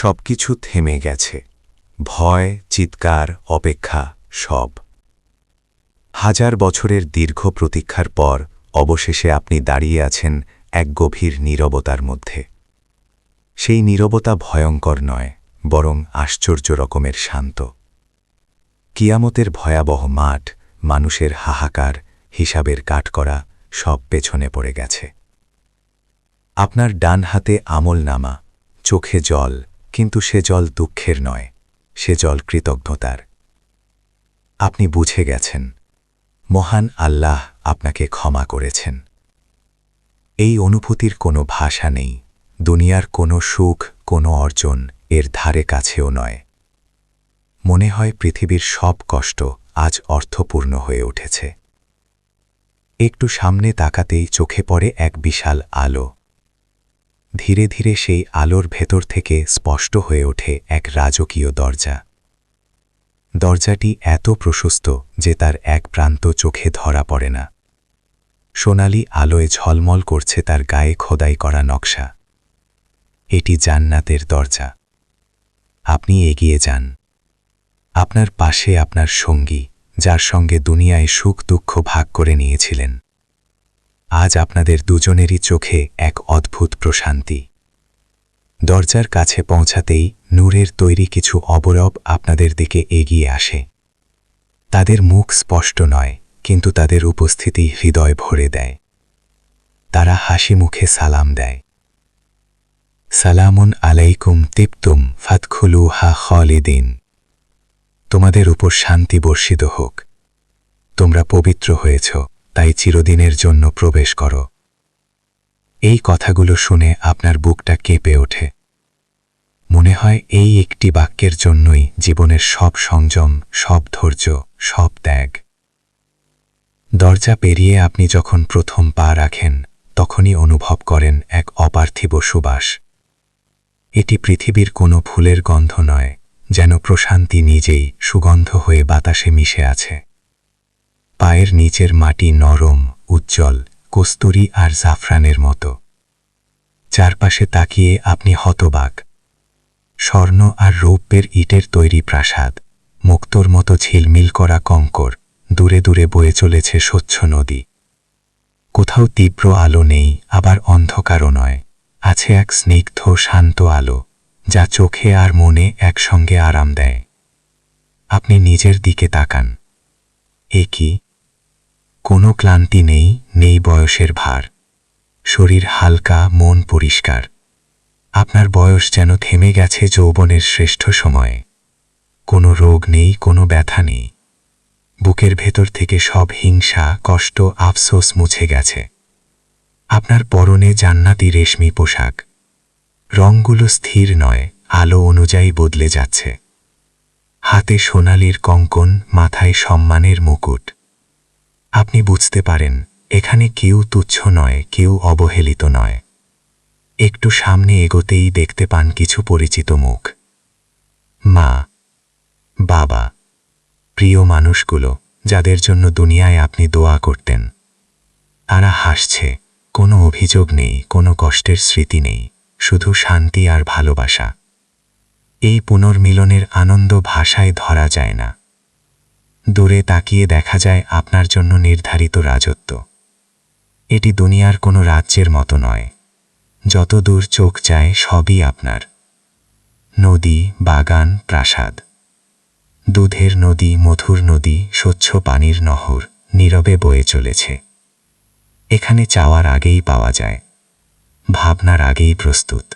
সবকিছু থেমে গেছে। ভয়, চিৎকার, অপেক্ষা, সব। হাজার বছরের দীর্ঘ প্রতীক্ষার পর অবশেষে আপনি দাঁড়িয়ে আছেন এক গভীর নীরবতার মধ্যে। সেই নীরবতা ভয়ঙ্কর নয়, বরং আশ্চর্য রকমের শান্ত। কিয়ামতের ভয়াবহ মাঠ, মানুষের হাহাকার, হিসাবের কাঠকরা সব পেছনে পড়ে গেছে। আপনার ডান হাতে আমল নামা চোখে জল কিন্তু সে জল দুঃখের নয়, সে জল কৃতজ্ঞতার। আপনি বুঝে গেছেন, মহান আল্লাহ আপনাকে ক্ষমা করেছেন। এই অনুভূতির কোনো ভাষা নেই, দুনিয়ার কোনো সুখ, কোনো অর্জন এর ধারে কাছেও নয়। মনে হয় পৃথিবীর সব কষ্ট আজ অর্থপূর্ণ হয়ে উঠেছে। একটু সামনে তাকাতেই চোখে পড়ে এক বিশাল আলো। ধীরে ধীরে সেই আলোর ভেতর থেকে স্পষ্ট হয়ে ওঠে এক রাজকীয় দরজা। দরজাটি এত প্রশস্ত যে তার এক প্রান্ত চোখে ধরা পড়ে না। সোনালি আলোয় ঝলমল করছে তার গায়ে খোদাই করা নকশা। এটি জান্নাতের দরজা। আপনি এগিয়ে যান। আপনার পাশে আপনার সঙ্গী, যার সঙ্গে দুনিয়ায় সুখ দুঃখ ভাগ করে নিয়েছিলেন। আজ আপনাদের দুজনেরই চোখে এক অদ্ভুত প্রশান্তি। দরজার কাছে পৌঁছাতেই নূরের তৈরি কিছু অবরব আপনাদের দিকে এগিয়ে আসে। তাদের মুখ স্পষ্ট নয়, কিন্তু তাদের উপস্থিতি হৃদয় ভরে দেয়। তারা হাসি মুখে সালাম দেয়। সালামুন আলাইকুম তিপ্তুম ফাতখুলু হা খলিদিন। তোমাদের উপর শান্তি বর্ষিত হোক। তোমরা পবিত্র হয়েছ। তাই চিরদিনের জন্য প্রবেশ করো। এই কথাগুলো শুনে আপনার বুকটা কেঁপে ওঠে। মনে হয় এই একটি বাক্যের জন্যই জীবনের সব সংযম, সব ধৈর্য, সব ত্যাগ। দরজা পেরিয়ে আপনি যখন প্রথম পা রাখেন, তখনই অনুভব করেন এক অপার্থিব সুবাস। এটি পৃথিবীর কোনো ফুলের গন্ধ নয়, যেন প্রশান্তি নিজেই সুগন্ধ হয়ে বাতাসে মিশে আছে। পায়ের নিচের মাটি নরম, উজ্জ্বল, কস্তুরি আর জাফরানের মতো। চারপাশে তাকিয়ে আপনি হতবাক। স্বর্ণ আর রৌপ্যের ইটের তৈরি প্রাসাদ, মুক্তোর মতো ঝিলমিল করা কঙ্কর, দূরে দূরে বয়ে চলেছে স্বচ্ছ নদী। কোথাও তীব্র আলো নেই, আবার অন্ধকারও নয়। আছে এক স্নিগ্ধ, শান্ত আলো, যা চোখে আর মনে একসঙ্গে আরাম দেয়। আপনি নিজের দিকে তাকান। এ কোনো ক্লান্তি নেই নেই বয়সের ভার। শরীর হালকা, মন পরিষ্কার। আপনার বয়স যেন থেমে গেছে যৌবনের শ্রেষ্ঠ সময়ে। কোনো রোগ নেই, কোনো ব্যথা নেই। বুকের ভেতর থেকে সব হিংসা, কষ্ট, আফসোস মুছে গেছে। আপনার পরনে জান্নাতি রেশমি পোশাক। রঙগুলো স্থির নয়, আলো অনুযায়ী বদলে যাচ্ছে। হাতে সোনালির কঙ্কন, মাথায় সম্মানের মুকুট। আপনি বুঝতে পারেন, এখানে কেউ তুচ্ছ নয়, কেউ অবহেলিত নয়। একটু সামনে এগোতেই দেখতে পান কিছু পরিচিত মুখ। মা, বাবা, প্রিয় মানুষগুলো, যাদের জন্য দুনিয়ায় আপনি দোয়া করতেন। তারা হাসছে, কোনো অভিযোগ নেই, কোনো কষ্টের স্মৃতি নেই, শুধু শান্তি আর ভালোবাসা। এই পুনর্মিলনের আনন্দ ভাষায় ধরা যায় না। দূরে তাকিয়ে দেখা যায় আপনার জন্য নির্ধারিত রাজত্ব। এটি দুনিয়ার কোনো রাজ্যের মতো নয়। যত দূর চোখ যায় সবই আপনার। নদী, বাগান, প্রাসাদ। দুধের নদী, মধুর নদী, স্বচ্ছ পানির নহর নীরবে বয়ে চলেছে। এখানে চাওয়ার আগেই পাওয়া যায়। ভাবনার আগেই প্রস্তুত।